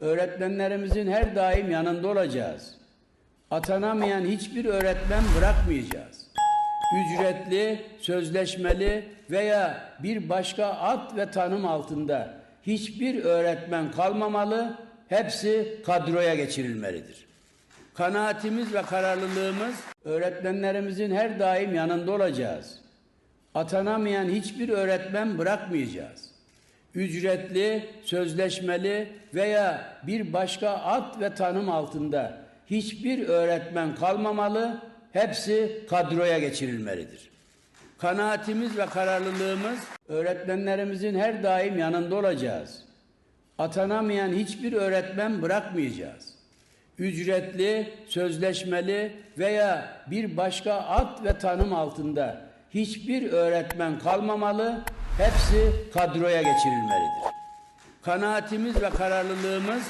Öğretmenlerimizin her daim yanında olacağız. Atanamayan hiçbir öğretmen bırakmayacağız. Ücretli, sözleşmeli veya bir başka ad ve tanım altında hiçbir öğretmen kalmamalı, hepsi kadroya geçirilmelidir. Kanaatimiz ve kararlılığımız öğretmenlerimizin her daim yanında olacağız. Atanamayan hiçbir öğretmen bırakmayacağız. Ücretli, sözleşmeli veya bir başka ad ve tanım altında hiçbir öğretmen kalmamalı, hepsi kadroya geçirilmelidir. Kanaatimiz ve kararlılığımız öğretmenlerimizin her daim yanında olacağız. Atanamayan hiçbir öğretmen bırakmayacağız. Ücretli, sözleşmeli veya bir başka ad ve tanım altında hiçbir öğretmen kalmamalı, hepsi kadroya geçirilmelidir. Kanaatimiz ve kararlılığımız